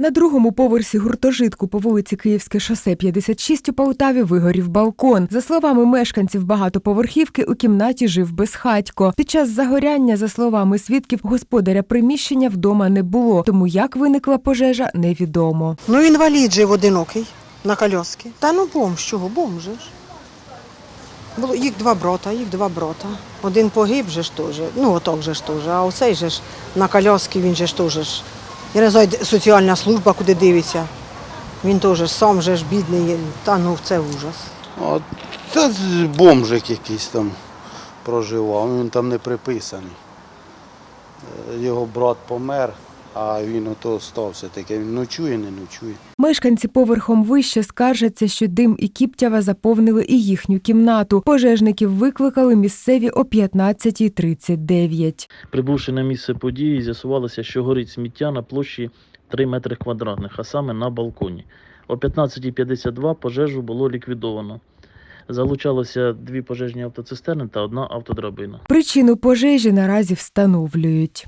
На другому поверсі гуртожитку по вулиці Київське шосе 56 у Полтаві вигорів балкон. За словами мешканців багатоповерхівки, у кімнаті жив безхатько. Під час загоряння, за словами свідків, господаря приміщення вдома не було. Тому як виникла пожежа, невідомо. Ну, інвалід жив одинокий на коляски. Та ну бомж, чого, бомж же ж. Було їх два брота, їх два брота. Один погиб же ж теж, ну оток же ж теж, а оцей же ж на коляски він же ж теж. Не знаю, соціальна служба куди дивиться. Він теж сам же ж бідний, та ну це ужас. А, це бомжик якийсь там проживав, він там не приписаний. Е, Його брат помер, а він ото стався таке, він ночує, не ночує. Мешканці поверхом вище скаржаться, що дим і кіптява заповнили і їхню кімнату. Пожежників викликали місцеві о 15.39. Прибувши на місце події, з'ясувалося, що горить сміття на площі 3 метри квадратних, а саме на балконі. О 15.52 пожежу було ліквідовано. Залучалося дві пожежні автоцистерни та одна автодрабина. Причину пожежі наразі встановлюють.